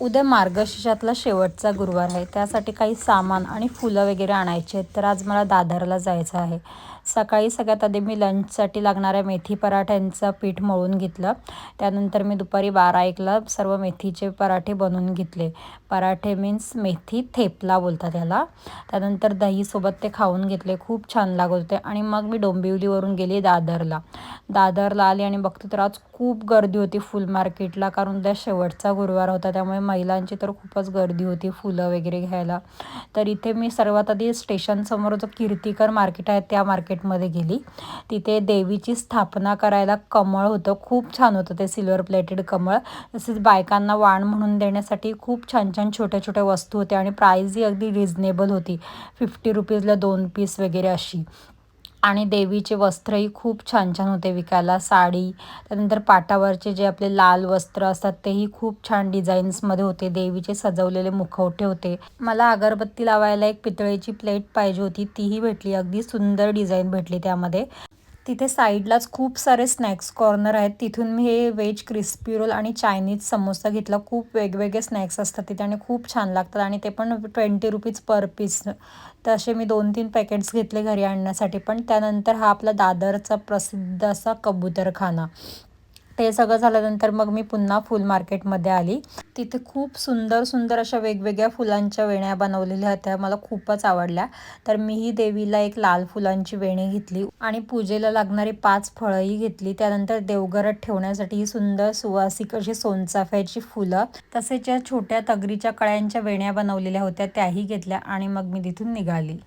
उद्या मार्गशीर्षातला शेवटचा गुरुवार आहे. त्यासाठी काही सामान आणि फुलं वगैरे आणायची आहेत. तर आज मला दादरला जायचं आहे. सकाळी सगळ्यात आधी मी लंचसाठी लागणाऱ्या मेथी पराठ्यांचं पीठ मळून घेतलं. त्यानंतर मी दुपारी बारा एकला सर्व मेथीचे पराठे बनवून घेतले. पराठे मीन्स मेथी थेपला बोलतात त्याला त्यानंतर दहीसोबत ते खाऊन घेतले. खूप छान लागत होते. आणि मग मी डोंबिवलीवरून गेली दादरला. दादरला आली आणि बघते तर आज खूप गर्दी होती फुल मार्केटला कारण उद्या शेवटचा गुरुवार होता त्यामुळे महिलांची तर खूपच गर्दी होती फुलं वगैरे घ्यायला. तर इथे मी सर्वात आधी स्टेशनसमोर जो कीर्तिकर मार्केट आहे त्या मार्केटमध्ये गेली. तिथे देवीची स्थापना करायला कमळ होतं खूप छान होतं ते सिल्वर प्लेटेड कमळ. तसेच बायकांना वाण म्हणून देण्यासाठी खूप छान छान छोट्या छोट्या वस्तू होत्या आणि प्राईजही अगदी रिजनेबल होती. फिफ्टी रुपीजला दोन पीस वगैरे अशी. आणि देवीचे वस्त्रही खूप छान छान होते विकायला. साडी त्यानंतर पाटावरचे जे आपले लाल वस्त्र असतात तेही खूप छान डिझाईन्समध्ये होते. देवीचे सजवलेले मुखवटे होते. मला अगरबत्ती लावायला एक पितळेची प्लेट पाहिजे होती तीही भेटली. अगदी सुंदर डिझाईन भेटली त्यामध्ये. तिथे साईडलाच खूप सारे स्नॅक्स कॉर्नर आहेत. तिथून मी हे व्हेज क्रिस्पी रोल आणि चायनीज समोसा घेतला. खूप वेगवेगळे स्नॅक्स असतात तिथे आणि खूप छान लागतात आणि ते पण ट्वेंटी रुपीज पर पीस. तर असे मी दोन तीन पॅकेट्स घेतले घरी आणण्यासाठी. पण त्यानंतर हा आपला दादरचा प्रसिद्ध असा कबूतरखाना. ते सगळं झाल्यानंतर मग मी पुन्हा फुल मार्केटमध्ये आली. तिथे खूप सुंदर सुंदर अशा वेगवेगळ्या फुलांच्या वेण्या बनवलेल्या होत्या मला खूपच आवडल्या. तर मीही देवीला एक लाल फुलांची वेणी घेतली आणि पूजेला लागणारी पाच फळंही घेतली. त्यानंतर देवघरात ठेवण्यासाठी ही सुंदर सुवासिक अशी सोनचाफ्याची फुलं तसेच या छोट्या तगरीच्या कळ्यांच्या वेण्या बनवलेल्या होत्या त्याही घेतल्या आणि मग मी तिथून निघाली.